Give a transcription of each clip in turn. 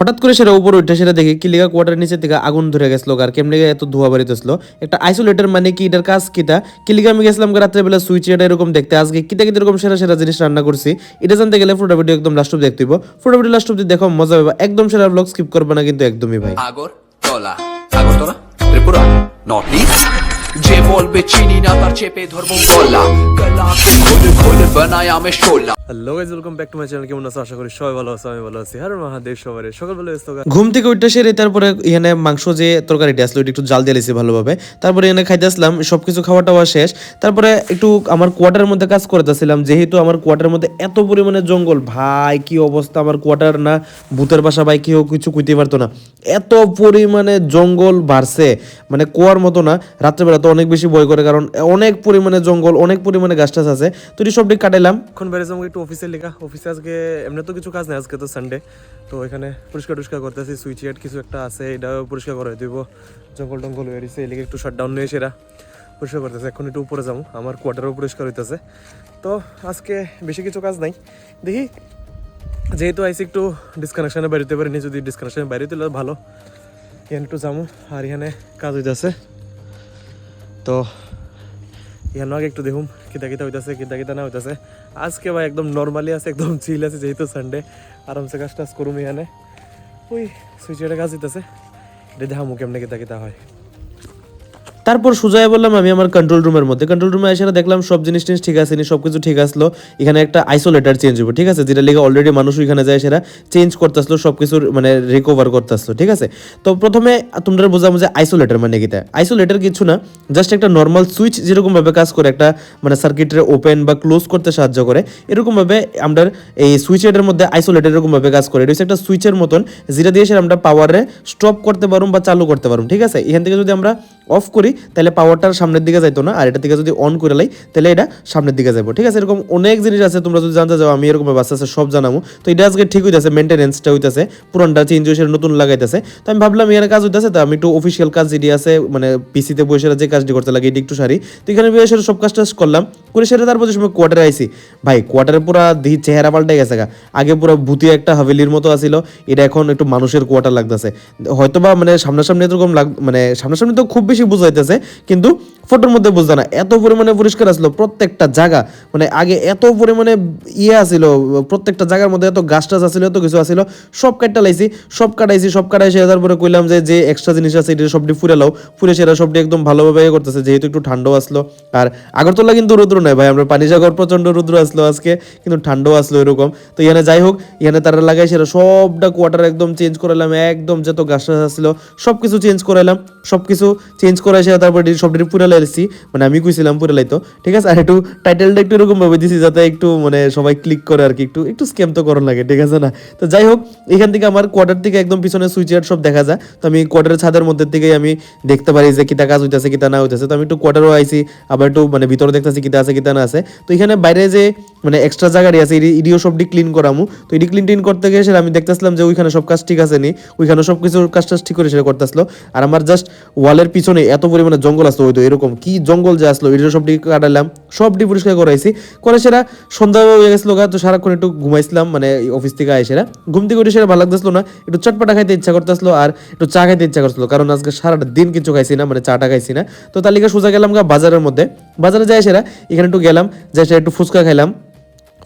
হঠাৎ করে সেটা উপরে উঠে সেটা দেখি কিলিগা কোয়ার্টার নিচে থেকে আগুন ধরে গেছিল আর কেমনে এত ধোয়া বাড়িতেছিল একটা আইসোলেটার মানে কি, এটার কাজ কিটা? কিলিগা আমি গেছিলাম রাত্রে বেলা সুইচ এটা এরকম দেখতে, আজকে কিতা কিতা এরকম সেরা সেরা জিনিস রান্না করছি। এটা জানতে গেলে ফটো ভিডিও একদম লাস্ট অব্দি দেখতে হইব। ফটো ভিডিও লাস্ট অব্দি দেখো, মজা হবে একদম সেরা ব্লগ স্কিপ করবে না কিন্তু একদমই ভাই। আগরতলা। আগরতলা? ত্রিপুরা? নর্থ ইস্ট যে বলবে চিনি না তার চেপে ধরবো গলা। গলাকে খোল খোল বানায় আমি শোলা hello guys welcome back to my channel কেমন আছো? আশা করি সবাই ভালো আছো আমি ভালো আছি। হ্যাঁ মহাদেব সবার। সকালবেলা এসতো ঘুম থেকে উঠতে সেরে তারপরে এখানে মাংস যে তরকারিটা আসলো ওটা একটু জাল দিয়ে লিছি ভালোভাবে। তারপরে এখানে খাইতে আসলাম খাওয়া টাওয়া শেষ। তারপরে একটু আমার কোয়ার্টারের মধ্যে কাজ করতেছিলাম যেহেতু আমার কোয়ার্টারের মধ্যে এত পরিমাণে জঙ্গল। ভাই কি অবস্থা আমার কোয়ার্টার না? ভূতের বাসা ভাই কেউ কিছু কইতে পারতো না। এত পরিমাণে জঙ্গল বাড়ছে মানে কুয়ার মতো না। রাত্রেবেলা তো অনেক বেশি ভয় করে, কারণ অনেক পরিমাণে জঙ্গল, অনেক পরিমাণে গাছ টাছ আছে। তো এটি সব দিক কাটাইলাম। এখন বেড়ে যাব একটু অফিসে লেখা। অফিসে আজকে এমনি তো কিছু কাজ নেই আজকে তো সানডে তো এখানে পরিষ্কার টরিষ্কার করতেছি সুইচ ইয়ার্ড কিছু একটা আছে, এটাও পরিষ্কার করে দিব। জঙ্গল টঙ্গল হয়ে গেছে, এদিকে একটু শাটডাউন নিয়ে সেরা পরিষ্কার করতেছে। এখন একটু উপরে যাব, আমার কোয়ার্টারও পরিষ্কার হইতেছে। তো আজকে বেশি কিছু কাজ নাই। দেখি, যেহেতু আইসি একটু ডিসকানেকশনে বেরোতে পারিনি, যদি ডিসকানেকশনে দিলে ভালো। এখানে একটু যাব, আর এখানে কাজ হইতেছে। তো ইহার আগে একটু দেখুন কিতা কিতা হইতাছে কিতা কিতা না হইতাছে। আজকে ভাই একদম নর্মালি আছে, একদম চিল আছে, যেহেতু সানডে আরামসে কাজ টাজ করুম এখানে ওই সুইচের কাজ দিতেছে এটা দেখামু কেমনে কিতা কিতা হয়। তারপর সুজয় বললাম, আমি আমার কন্ট্রোল রুমের মধ্যে। কন্ট্রোল রুমে এসে দেখলাম, সব জিনিস টিনিস ঠিক আছে সব কিছু ঠিক আসলো। এখানে একটা আইসোলেটার চেঞ্জ হবে ঠিক আছে? যেটা লেগে অলরেডি মানুষ এখানে যায়, সেটা চেঞ্জ করতে আসলো সব কিছু মানে রিকভার করতে আসলো ঠিক আছে? তো প্রথমে তোমরা বোঝাবো যে আইসোলেটার মানে কিটা আইসোলেটার কিছু না জাস্ট একটা নর্মাল সুইচ যেরকম ভাবে কাজ করে, একটা মানে সার্কিটের ওপেন বা ক্লোজ করতে সাহায্য করে, এরকম ভাবে আমরা এই সুইচের মধ্যে আইসোলেটার এরকম ভাবে কাজ করে। এটা হচ্ছে একটা সুইচের মতন, যেটা দিয়ে সেটা আমরা পাওয়ারে স্টপ করতে পারুম বা চালু করতে পারুম, ঠিক আছে? এখান থেকে যদি আমরা অফ করি তাহলে পাওয়ারটা সামনের দিকে যাইতো না, আর এটা থেকে যদি অন করে লাই, তাহলে এটা সামনের দিকে যাব ঠিক আছে? এরকম অনেক জিনিস আছে, তোমরা যদি জানতে যাও আমি এরকম বাচ্চা আছে সব জানাব। তো এটা আজকে ঠিক হইতেছে মেনটেনেন্সটা হইতেছে, পুরানটা চেঞ্জ হয়েছে নতুন লাগাইতেছে। তো আমি ভাবলাম, এখানে কাজ হইতেছে, তো আমি একটু অফিসিয়াল কাজ যেটি আছে মানে পিসিতে বসে যে কাজটি করতে লাগে, এটি একটু সারি। তো এখানে বসে সব কাজটা করলাম। করে সেটা তারপর যে সময় কোয়ার্টারে আইসি ভাই কোয়ার্টারে পুরা দিহি চেহারা পাল্টে গেছে গা। আগে পুরো ভূতি একটা হাভেলির মতো আছিল, এটা এখন একটু মানুষের কোয়ার্টার লাগতেছে। হয়তোবা মানে সামনাসামনি এরকম লাগ মানে সামনাসামনি তো খুব বেশি বুঝাইতেছে, কিন্তু ফটোর মধ্যে বুঝতো না। এত পরিমাণে পরিষ্কার আসলো, প্রত্যেকটা জায়গা। মানে আগে এত পরিমাণে ইয়ে আসিল, প্রত্যেকটা জায়গার মধ্যে এত গাছ টাছ আসিল, এত কিছু আসিল, সব কাটটা লাইছি, সব কাটাইছি সব কাটাইছি, তারপরে কইলাম যে যে এক্সট্রা জিনিস আছে, এটা সবটি ফুরে লাও ফুরে সেরা সবটি একদম ভালোভাবে ইয়ে করতেছে, যেহেতু একটু ঠান্ডাও আসলো। আর আগরতলা কিন্তু রুদ্র নয় ভাই, আমরা পানিসাগর প্রচণ্ড রুদ্র আসলো আজকে, কিন্তু ঠান্ডাও আসলো এরকম। তো এখানে যাই হোক, এখানে তারা লাগাই সেরা, সবটা কোয়ার্টার একদম চেঞ্জ করালাম একদম যত গাছ টাছ আসছিল সব কিছু চেঞ্জ করাইলাম সব কিছু চেঞ্জ করাই সেরা, তারপরে সবটি পুরে লাইছি মানে আমি কইছিলাম পুরে লাইতো। ঠিক আছে, আর একটু টাইটেলটা একটু এরকম ভাবে দিছি যাতে একটু মানে সবাই ক্লিক করে আর কি, একটু একটু স্ক্যাম তো করণ লাগে, ঠিক আছে না? তো যাই হোক, এখান থেকে আমার কোয়ার্টার থেকে একদম পিছনে সুইচ সব দেখা যায়। তো আমি কোয়ার্টারের ছাদের মধ্যে থেকে আমি দেখতে পারি যে কিতা কাজ হইতেছে কিতা না হইতেছে। তো আমি একটু কোয়ার্টারও আইছি, আবার একটু মানে ভিতরে দেখতেছি কিতা আছে কিতা না আছে। তো এখানে বাইরে যে মানে এক্সট্রা জায়গাটি আছে ইডিও এডিও সবটি ক্লিন করামু। তো এডি ক্লিন টিন করতে গিয়ে আমি দেখতেছিলাম যে ওইখানে সব কাজ ঠিক আছে নি, ওইখানে সব কিছু কাজ টাজ ঠিক করে সেটা করতেছিল। আর আমার জাস্ট ওয়ালের পিছনে এত পরিমাণে জঙ্গল আসলো ওই তো এরকম, কি জঙ্গল যে আসলো এটা সবটি কাটালাম সব সবটি পরিষ্কার করাইছি। করে সেটা সন্ধ্যা হয়ে গেছিল তো সারাক্ষণ একটু ঘুমাইছিলাম মানে অফিস থেকে আয় সেরা ঘুম থেকে সেটা ভালো লাগতেছিল না, একটু চটপাটা খাইতে ইচ্ছা করতেছিল আর একটু চা খাইতে ইচ্ছা করছিল কারণ আজকে সারাটা দিন কিছু খাইছি না মানে চাটা খাইছি না। তো তালিকা সোজা গেলাম গা বাজারের মধ্যে। বাজারে যাই সেরা এখানে একটু গেলাম, যাই সেটা একটু ফুচকা খাইলাম।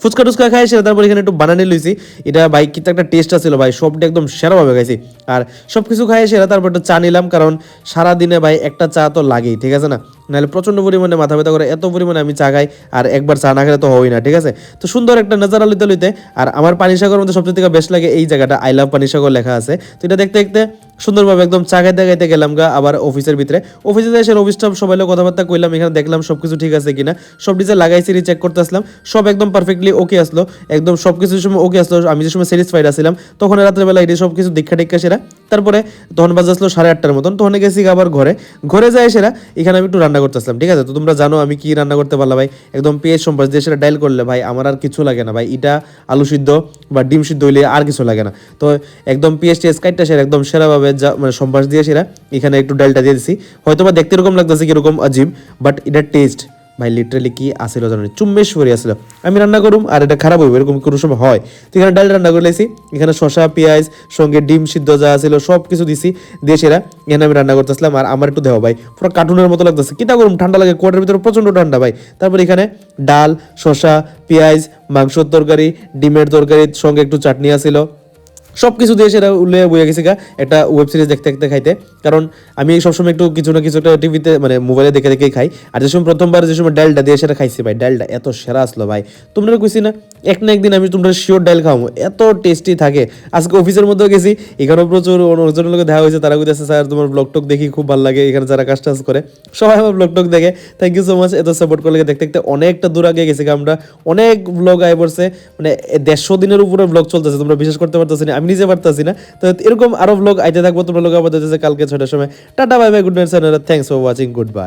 ফুচকা টুচকা খাই, সেটা তারপর এখানে একটু বানানি লইছি। এটা ভাই কিন্তু একটা টেস্ট আছিল ভাই, সবটা একদম সেরাভাবে খাইছি। আর সব কিছু খাই সেরা তারপর একটু চা নিলাম, কারণ সারা দিনে ভাই একটা চা তো লাগেই, ঠিক আছে না? নাহলে প্রচণ্ড পরিমাণে মাথা ব্যথা করে, এত পরিমাণে আমি চা খাই, আর একবার চা না খেলে তো হই না, ঠিক আছে? তো সুন্দর একটা নজারা লইতে লইতে, আর আমার পানি সাগর মধ্যে সবচেয়ে থেকে বেস্ট লাগে এই জায়গাটা, আই লাভ পানি সাগর লেখা আছে। তো এটা দেখতে দেখতে সুন্দরভাবে একদম চা খাইতে খাইতে গেলাম গা, আবার অফিসের ভিতরে। অফিসে এসে অফিস স্টাফ সবাই কথাবার্তা কইলাম, এখানে দেখলাম সব কিছু ঠিক আছে কিনা। সব ডিজে লাগাইছি চেক করতে আসলাম সব একদম পারফেক্টলি ওকে আসলো। একদম সব কিছুর সময় ওকে আসলো। আমি যে সময় স্যাটিসফাইড আসছিলাম তখন রাত্রেবেলা এটি সব কিছু দীক্ষা টিক্ষা সেরা। তারপরে তখন বাজে আসলো সাড়ে আটটার মতন। তখন গেছি আবার ঘরে। ঘরে যাই সেরা, এখানে আমি একটু রান্না করতে আসলাম ঠিক আছে? তো তোমরা জানো আমি কি রান্না করতে পারলাম ভাই? একদম পেঁয়াজ সম্পাস দিয়ে সেটা ডাইল করলে ভাই, আমার আর কিছু লাগে না ভাই। এটা আলু সিদ্ধ বা ডিম সিদ্ধ হইলে আর কিছু লাগে না। তো একদম পেঁয়াজ টেস্ট কাইটটা সেরা, একদম সেরাভাবে যা মানে সম্পাস দিয়ে সেরা এখানে একটু ডালটা দিয়ে দিছি। হয়তো বা দেখতে এরকম লাগতেছে কীরকম আজিব বাট এটা টেস্ট ভাই লিটারালি কি আসিল জানো, চুম্বেশ্বরী আসিল আমি রান্না করুম আর এটা খারাপ হইব, এরকম কোনো সময় হয়। তো এখানে ডাল রান্না করে লাইছি এখানে শশা পেঁয়াজ, সঙ্গে ডিম সিদ্ধ যা ছিল সব কিছু দিছি, দিয়ে সেরা এখানে আমি রান্না করতেছিলাম আর আমার একটু দেওয়া ভাই, পুরো কার্টুনের মতো লাগতেছে। কিতা করুম, ঠান্ডা লাগে কোয়ার্টের ভিতরে প্রচণ্ড ঠান্ডা, ভাই। তারপর এখানে ডাল শশা পেঁয়াজ, মাংসর তরকারি, ডিমের তরকারি সঙ্গে একটু চাটনি আছিল। সব কিছু দিয়ে সেটা উল্লে বইয়া গেছে গা, একটা ওয়েব সিরিজ দেখতে দেখতে খাইতে। কারণ আমি সবসময় একটু কিছু না কিছু একটা টিভিতে মানে মোবাইলে দেখে দেখেই খাই। আর যে সময় প্রথমবার যে সময় ডালটা দিয়ে সেটা খাইছি ভাই ডালটা এত সেরা আসলো ভাই। তোমরা কইছি না এক না একদিন আমি তোমরা শিওর ডাল খাওয়াবো এত টেস্টি থাকে। আজকে অফিসের মধ্যেও গেছি, এখানেও প্রচুর অনেকজনের লোকে দেখা হয়েছে, তারা কইতেছে, স্যার, তোমার ব্লগ টক দেখি, খুব ভালো লাগে। এখানে যারা কাজ টাজ করে, সবাই আমার ব্লগ টক দেখে। থ্যাংক ইউ সো মাচ এত সাপোর্ট করলে দেখতে দেখতে অনেকটা দূর আগে গেছি আমরা। অনেক ব্লগ আয় পড়ছে মানে দেড়শো দিনের উপরে ব্লগ চলতেছে, তোমরা বিশ্বাস করতে পারতেছি না, আমি নিজে পারতেছি না। তো এরকম আরও ব্লগ আইতে থাকব, তোমরা লোক আবার কালকে ছটার সময়। Tata bye bye good night sir thanks for watching good bye